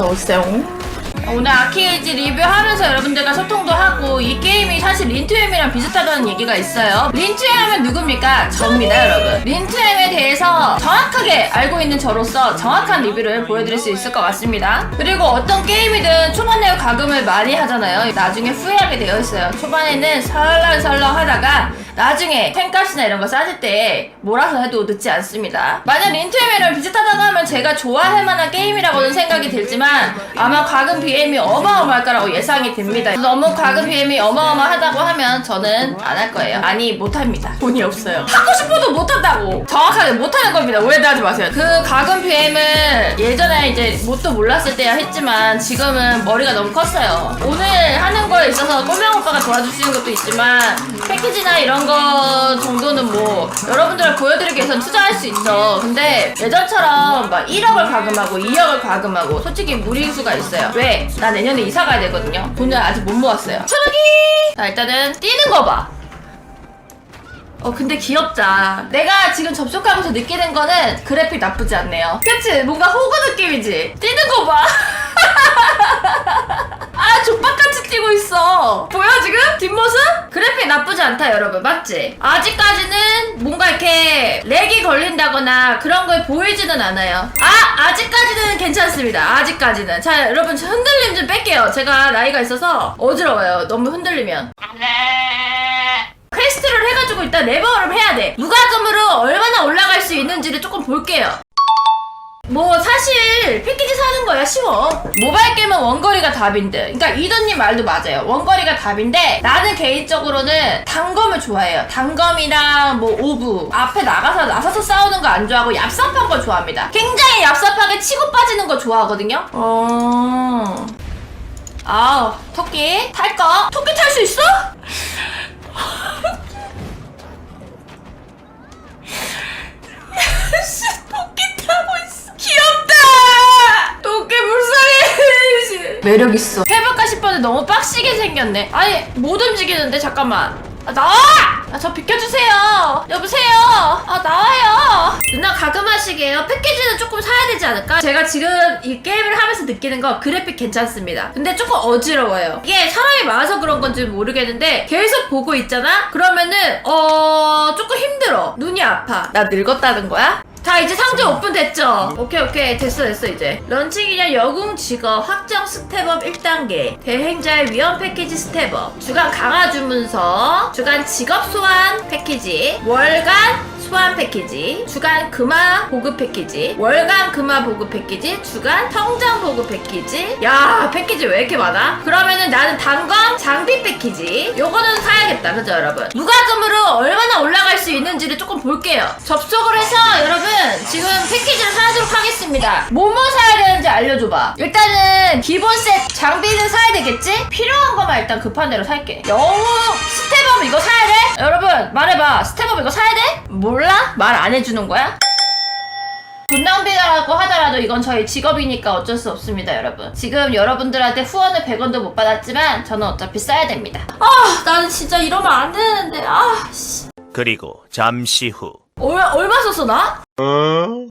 어서 오세요. 오늘 아키에이지 리뷰하면서 여러분들과 소통도 하고 이 게임이 사실 린투엠이랑 비슷하다는 얘기가 있어요. 린투엠은 누굽니까? 저입니다, 여러분. 린투엠에 대해서 정확하게 알고 있는 저로서 정확한 리뷰를 보여드릴 수 있을 것 같습니다. 그리고 어떤 게임이든 초반에 가금을 많이 하잖아요. 나중에 후회하게 되어 있어요. 초반에는 설렁설렁 하다가 나중에 탱값이나 이런 거 싸질 때 몰아서 해도 늦지 않습니다. 만약 린투엠이랑 비슷하다고 하면 제가 좋아할 만한 게임이라고는 생각이 들지만 아마 과금 BM이 어마어마할 거라고 예상이 됩니다. 너무 과금 BM이 어마어마하다고 하면 저는 안 할 거예요. 아니 못합니다. 돈이 없어요. 하고 싶어도 못한다고. 정확하게 못하는 겁니다. 오해하지 마세요. 그 과금 BM을 예전에 이제 뭣도 몰랐을 때야 했지만 지금은 머리가 너무 컸어요. 오늘 하는 거에 있어서 꼬명 오빠가 도와주시는 것도 있지만 패키지나 이런 거 정도는 뭐 여러분들을 보여드리기 위해선 투자할 수 있어. 근데 예전처럼 막 1억을 과금하고 2억을 과금하고 솔직히 무리수가 있어요. 왜? 나 내년에 이사 가야 되거든요. 돈을 아직 못 모았어요. 천원이! 자 일단은 뛰는 거 봐. 어 근데 귀엽다. 내가 지금 접속하면서 느끼는 거는 그래픽 나쁘지 않네요. 그치? 뭔가 호구 느낌이지? 뛰는 거 봐. 아 족박같이 뛰고 있어. 보여 지금? 뒷모습? 그래픽 나쁘지 않다 여러분 맞지? 아직까지는 뭔가 이렇게 렉이 걸린다거나 그런 걸 보이지는 않아요. 아 아직까지는 괜찮습니다. 아직까지는. 자 여러분 저 흔들림 좀 뺄게요. 제가 나이가 있어서 어지러워요. 너무 흔들리면. 퀘스트를 해가지고 일단 레벨업을 해야 돼. 무과금으로 얼마나 올라갈 수 있는지를 조금 볼게요. 뭐 사실 패키지 사는 거야 쉬워. 모바일 게임은 원거리가 답인데. 그러니까 이던님 말도 맞아요. 원거리가 답인데 나는 개인적으로는 단검을 좋아해요. 단검이랑 뭐 오브. 앞에 나가서 나서서 싸우는 거 안 좋아하고 얍삽한 거 좋아합니다. 굉장히 얍삽하게 치고 빠지는 거 좋아하거든요. 어... 아우 토끼 탈거? 토끼 탈 수 있어? 씨, 토끼 타고 있어. 귀엽다! 토끼 불쌍해! 매력 있어. 해볼까 싶었는데 너무 빡시게 생겼네. 아니, 못 움직이는데, 잠깐만. 아, 나와! 아, 저 비켜주세요. 여보세요? 아, 나와요. 누나 가금하시게요. 패키지는 조금 사야 되지 않을까? 제가 지금 이 게임을 하면서 느끼는 거 그래픽 괜찮습니다. 근데 조금 어지러워요. 이게 사람이 많아서 그런 건지 모르겠는데 계속 보고 있잖아? 그러면은 어 조금 힘들어. 눈이 아파. 나 늙었다는 거야? 자 이제 상자 오픈 됐죠? 오케이 오케이. 됐어 됐어 이제. 런칭이냐 여궁 직업 확정 스텝업 1단계. 대행자의 위험 패키지 스텝업. 주간 강화 주문서. 주간 직업 소환 패키지. 월간 소환 패키지. 주간 금화 보급 패키지. 월간 금화 보급 패키지. 주간 성장 보급 패키지. 야 패키지 왜 이렇게 많아? 그러면은 나는 단검 장비 패키지. 요거는 사야겠다. 그죠 여러분? 무과금으로 얼마나 올라갈 수 있는지를 조금 볼게요. 접속을 해서 여러분 지금 패키지를 사도록 하겠습니다 뭐뭐 사야 되는지 알려줘봐 일단은 기본 셋 장비는 사야 되겠지? 필요한 것만 일단 급한 대로 살게 영웅 스텝업 이거 사야 돼? 여러분 말해봐 스텝업 이거 사야 돼? 몰라? 말 안 해주는 거야? 돈 낭비라고 하더라도 이건 저희 직업이니까 어쩔 수 없습니다, 여러분. 지금 여러분들한테 후원을 100원도 못 받았지만 저는 어차피 써야 됩니다. 아, 나는 진짜 이러면 안 되는데. 아, 씨. 그리고 잠시 후 얼마, 얼마 썼어, 나?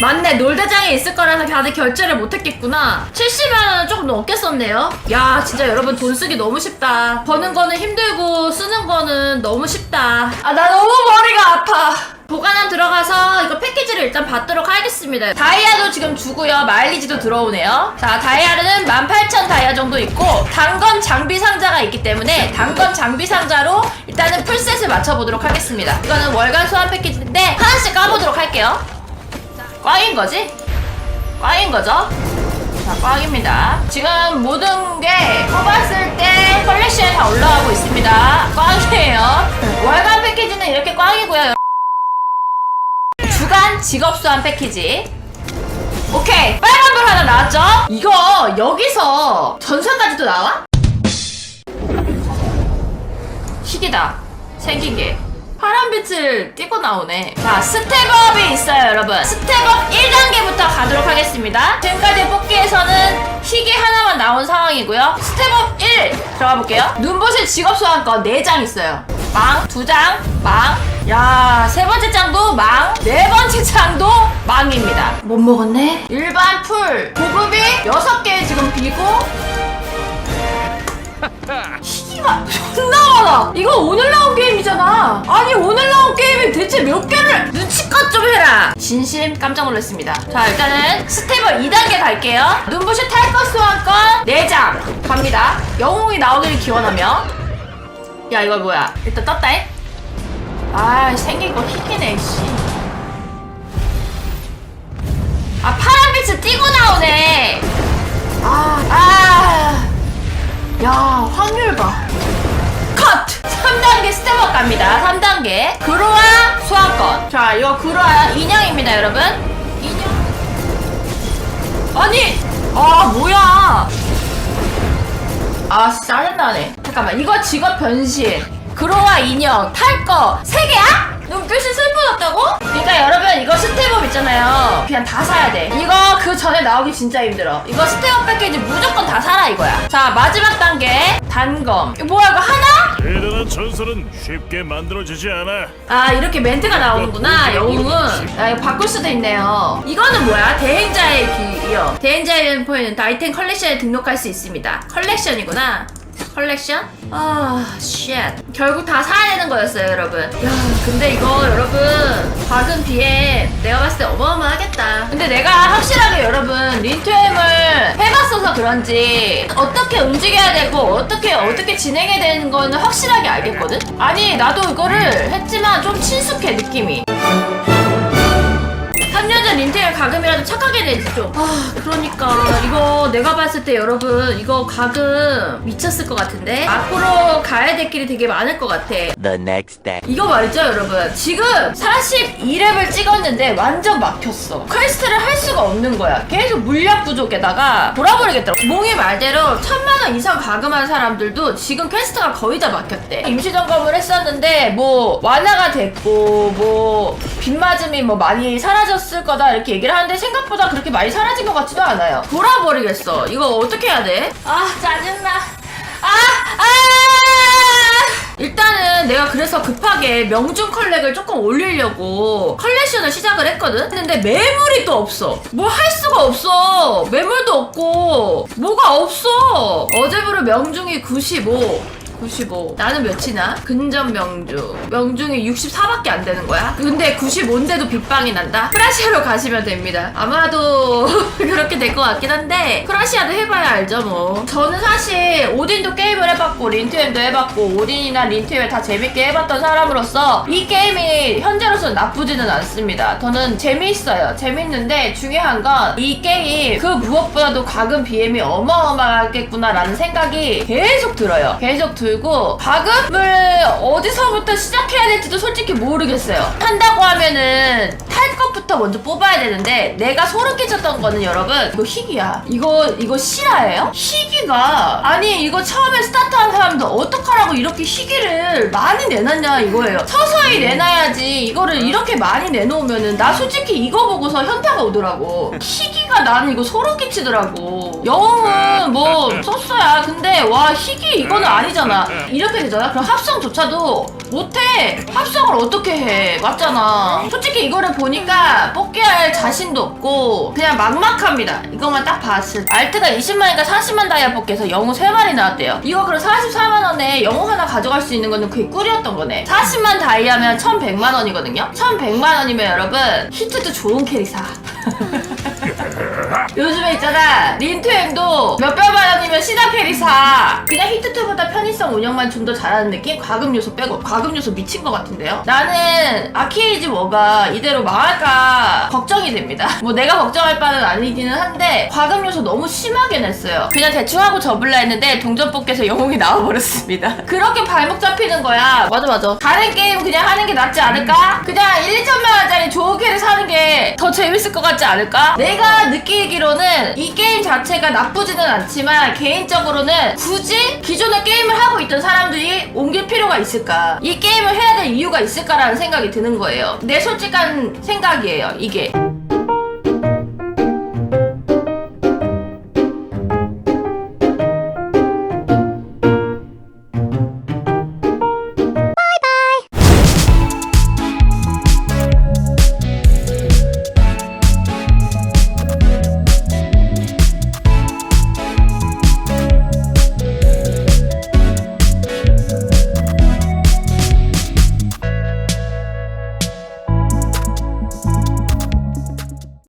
맞네, 놀대장에 있을 거라서 다들 결제를 못했겠구나. 70만원은 조금 넘게 썼네요. 야, 진짜 여러분 돈 쓰기 너무 쉽다. 버는 거는 힘들고 쓰는 거는 너무 쉽다. 아, 나 너무 머리가 아파. 보관함 들어가서 이거 패키지를 일단 받도록 하겠습니다. 다이아도 지금 주고요. 마일리지도 들어오네요. 자, 다이아는 18,000 다이아 정도 있고 단검 장비 상자가 있기 때문에 단검 장비 상자로 일단은 풀셋을 맞춰보도록 하겠습니다. 이거는 월간 소환 패키지인데 하나씩 까보도록 할게요. 꽝인 거지? 꽝인 거죠? 자, 꽝입니다. 지금 모든 게 뽑았을 때 컬렉션에 다 올라가고 있습니다. 꽝이에요. 월간 패키지는 이렇게 꽝이고요. 주간 직업 수환 패키지. 오케이. 빨간불 하나 나왔죠? 이거 여기서 전설까지도 나와? 희귀다. 생긴 게. 파란빛을 띄고 나오네. 자, 스텝업이 있어요, 여러분. 스텝업 1단계부터 가도록 하겠습니다. 지금까지 뽑기에서는 희귀 하나만 나온 상황이고요. 스텝업 1 들어가 볼게요. 눈부실 직업 소환권 4장 있어요. 망, 2장, 망. 야, 세 번째 장도 망, 네 번째 장도 망입니다. 자, 못 먹었네. 일반 풀, 고급이 6개 지금 비고. 희귀가 존나 많아. 이거 오늘 나온 게임이잖아. 아니, 오늘 나온 게임이 대체 몇 개를 눈치껏 좀 해라. 진심 깜짝 놀랐습니다. 자, 일단은 스텝을 2단계 갈게요. 눈부시 탈것 소환권 4장 갑니다. 영웅이 나오기를 기원하며. 야, 이거 뭐야? 일단 떴다잉? 아, 생긴 거 희귀네, 씨. 아 파란빛을 띄고 나오네 아, 아. 야 확률 봐 컷! 3단계 스텝업 갑니다. 3단계. 그로아 소환권. 자 이거 그로아 인형입니다 여러분. 인형? 아니! 아 뭐야? 아 짜증나네. 잠깐만 이거 직업 변신. 그로아 인형 탈거. 3개야? 눈빛이 슬퍼졌다고? 그러니까 여러분 이거 스텝업 있잖아요. 그냥 다 사야 돼. 이거 그 전에 나오기 진짜 힘들어. 이거 스텝업 패키지 무조건 다 사라 이거야. 자 마지막 단계. 단검. 이거 뭐야 이거 하나? 대단한 전설은 쉽게 만들어지지 않아. 아 이렇게 멘트가 나오는구나 영웅은. 아 이거 바꿀 수도 있네요. 이거는 뭐야? 대행자의 기여 대행자의 포인트 아이템 컬렉션에 등록할 수 있습니다. 컬렉션이구나 컬렉션? 아, 쉣. 결국 다 사야 되는 거였어요, 여러분. 야, 근데 이거 여러분, 박은 비에 내가 봤을 때 어마어마하겠다. 근데 내가 확실하게 여러분, 린투엠을 해봤어서 그런지 어떻게 움직여야 되고 어떻게 어떻게 진행해야 되는 거는 확실하게 알겠거든? 아니, 나도 이거를 했지만 좀 친숙해, 느낌이. 3년 전 린테일 가금이라도 착하게 좀. 아 그러니까 이거 내가 봤을 때 여러분 이거 가금 미쳤을 것 같은데 앞으로 가야 될 길이 되게 많을 것 같아. The next day. 이거 말이죠 여러분 지금 42렙을 찍었는데 완전 막혔어 퀘스트를 할 수가 없는 거야 계속 물약 부족에다가 돌아버리겠더라고 몽이 말대로 천만 원 이상 가금한 사람들도 지금 퀘스트가 거의 다 막혔대 임시 점검을 했었는데 뭐 완화가 됐고 뭐 빗맞음이 뭐 많이 사라졌 을 거다 이렇게 얘기를 하는데 생각보다 그렇게 많이 사라진 것 같지도 않아요 돌아버리겠어 이거 어떻게 해야 돼? 아 짜증나 아! 아! 일단은 내가 그래서 급하게 명중 컬렉을 조금 올리려고 컬렉션을 시작을 했거든? 근데 매물이 또 없어. 뭘 할 수가 없어. 매물도 없고, 뭐가 없어. 어제부로 명중이 95. 95. 나는 몇이나? 근전 명중. 명중이 64밖에 안 되는 거야? 근데 95인데도 빗방이 난다? 크라시아로 가시면 됩니다. 아마도 그렇게 될 것 같긴 한데, 크라시아도 해봐야 알죠, 뭐. 저는 사실 오딘도 게임을 해봤고, 린트엠도 해봤고, 오딘이나 린트엠을 다 재밌게 해봤던 사람으로서 이 게임이 현재로서는 나쁘지는 않습니다. 저는 재미있어요. 재밌는데 중요한 건 이 게임 그 무엇보다도 가금 BM이 어마어마하겠구나라는 생각이 계속 들어요. 계속 들고 가금을 어디서부터 시작해야 될지도 솔직히 모르겠어요. 한다고 하면은 탈 것부터 먼저 뽑아야 되는데 내가 소름 끼쳤던 거는 여러분 이거 희귀야. 이거 이거 실화예요? 희귀가 아니 이거 처음에 스타트한 사람들 어떡하라고 이렇게 희귀를 많이 내놨냐 이거예요. 서서히 내놔야지 이거를 이렇게 많이 내놓으면은 나 솔직히 이거 보고서 현타가 오더라고. 희귀가 나는 이거 소름 끼치더라고. 영웅은 뭐 썼어야. 근데 와 희귀 이거는 아니잖아. 이렇게 되잖아. 그럼 합성조차도 못해. 합성을 어떻게 해? 맞잖아. 솔직히 이거를 보니까 뽑기 할 자신도 없고 그냥 막막합니다. 이것만 딱 봤을 때. 알트가 20만인가 40만 다이아 뽑기에서 영웅 3마리 나왔대요. 이거 그럼 44만 원에 영웅 하나 가져갈 수 있는 거는 그게 꿀이었던 거네. 40만 다이아면 1100만 원이거든요. 1100만 원이면 여러분 히트도 좋은 캐릭 사. 요즘에 있잖아 린투엠도 몇백 만 원이면 시나 캐리 사 그냥 히트2보다 편의성 운영만 좀 더 잘하는 느낌? 과금 요소 빼고 요소 미친 것 같은데요? 나는 아케이지 뭐가 이대로 망할까 걱정이 됩니다 뭐 내가 걱정할 바는 아니기는 한데 과금 요소 너무 심하게 냈어요 그냥 대충 하고 접을라 했는데 동전 뽑기에서 영웅이 나와버렸습니다 그렇게 발목 잡히는 거야 맞아 맞아 다른 게임 그냥 하는 게 낫지 않을까? 그냥 1, 2천만 원짜리 캐리 사는 게 더 재밌을 것 같지 않을까? 내가 느끼기로는 이 게임 자체가 나쁘지는 않지만 개인적으로는 굳이 기존의 게임을 하고 있던 사람들이 옮길 필요가 있을까? 이 게임을 해야 될 이유가 있을까라는 생각이 드는 거예요. 내 솔직한 생각이에요, 이게.